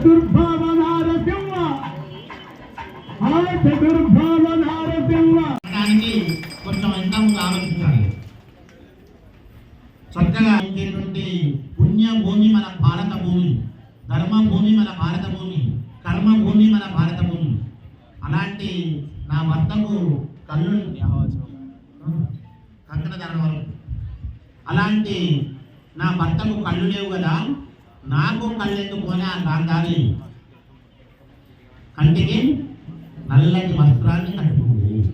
చతుర్భావ నారసింహ ఆ చతుర్భావ నారసింహ దానికి కొంచెం ఇంకా ముందు చక్కగా ఉండేటువంటి పుణ్య భూమి మన భారత భూమి ధర్మ భూమి మన భారత భూమి కర్మ భూమి మన భారత భూమి. అలాంటి నా భర్తకు కళ్ళు కంకణ ధరణ అలాంటి నా భర్తకు కళ్ళు లేవు కదా. నాకు కళ్ళు ఎందుకు ఆ కంటికి నల్లటి వస్త్రాన్ని కట్టుకుంది.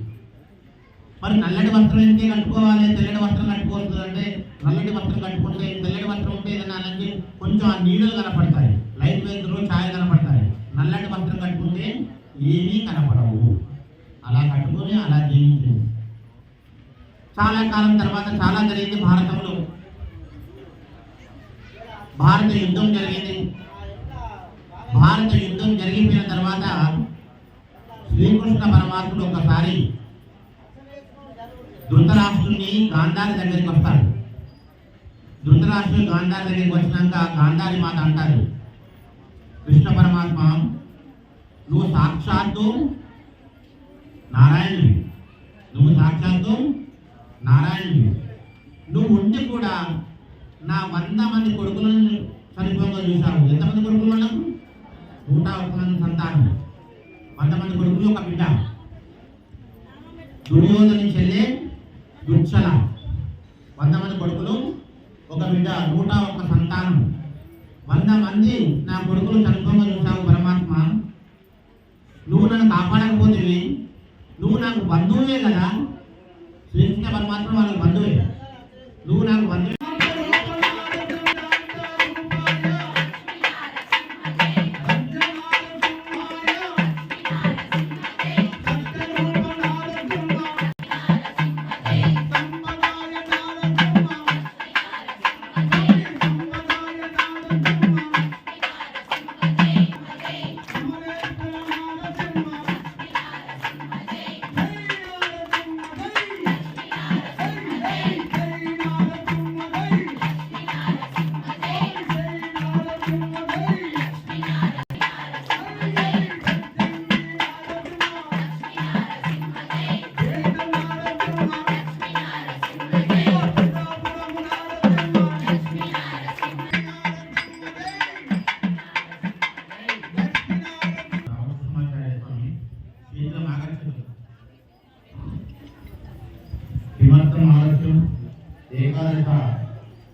మరి నల్లటి వస్త్రం ఏంటి కట్టుకోవాలి? తెల్లటి వస్త్రం కట్టుకోవద్దు అంటే నల్లటి వస్త్రం కట్టుకుంటే తెల్లటి వస్త్రం ఉంటే తినాలంటే కొంచెం ఆ నీడలు కనపడతాయి. లైట్ వెళ్తురు ఛాయ కనపడతాయి. నల్లటి వస్త్రం కట్టుకుంటే ఏమీ కనపడవు. అలా కట్టుకొని అలా జీవించింది. చాలా కాలం తర్వాత చాలా జరిగింది భారతంలో. భారత యుద్ధం జరిగింది. భారత యుద్ధం జరిగిపోయిన తర్వాత శ్రీకృష్ణ పరమాత్ముడు ఒకసారి ధృతరాష్ట్రుని గాంధారి దగ్గరికి వస్తాడు ధృతరాష్ట్రుడు గాంధారి దగ్గరికి వచ్చినాక గాంధారి మాత అంటారు కృష్ణ పరమాత్మ నువ్వు సాక్షాత్తు నారాయణుడి నువ్వు సాక్షాత్తు నారాయణుడి నువ్వు ఉండి కూడా నా వంద మంది కొడుకులను చనిపోగా చూశావు ఎంతమంది కొడుకులు వాళ్ళకు నూట ఒక్క మంది సంతానం. వంద మంది కొడుకులు ఒక బిడ్డ. దుర్యోధని చెల్లె దుర్చల వంద మంది కొడుకులు ఒక బిడ్డ నూట ఒక్క సంతానం. వంద మంది నా కొడుకులు చనిపోగా చూశావు పరమాత్మ. నువ్వు నన్ను కాపాడకపోతేవి. నువ్వు నాకు బంధువులే కదా. శ్రీకృష్ణ పరమాత్మ వాళ్ళకి బంధువే. నువ్వు నాకు బంధువే. ఏకాదశ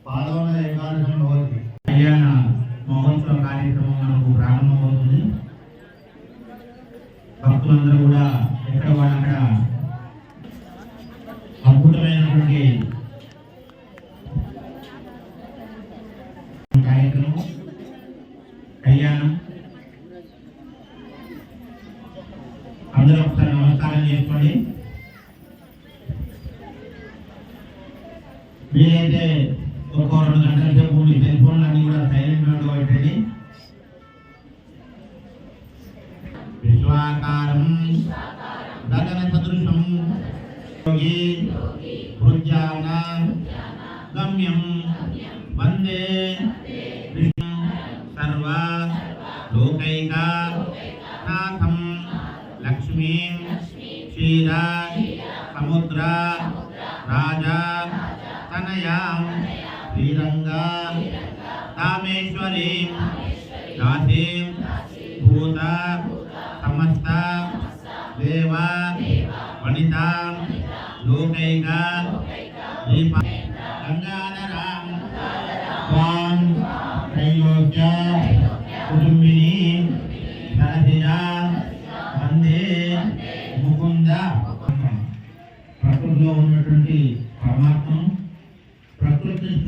పాల్గొన్న ఏకాదశం రోజుకి కళ్యాణ మహోత్సవ కార్యక్రమం మనకు భక్తులందరూ కూడా ఎక్కడ మీరైతే ఒక రెండు గంటల సేపు మీ సెల్ ఫోన్లు అన్ని కూడా సైలెంట్ మోడ్లో పెట్టండి విశ్వాకారం గగన సదృశం యోగి భృజాన గమ్యం వందే సర్వ లోకైక నాథం లక్ష్మీం క్షీర సముద్ర రాజా తనయాం శ్రీరంగా కామేశ్వరీం. దాసీం. భూత. సమస్త. దేవ. వనిత. లోకైక. దీప. గంగాధరాం. స్వాం త్రైలోక్య. కుటుంబిని. సరసిజ. వందే. ముకుంద. ప్రకృతిలో ఉన్నటువంటి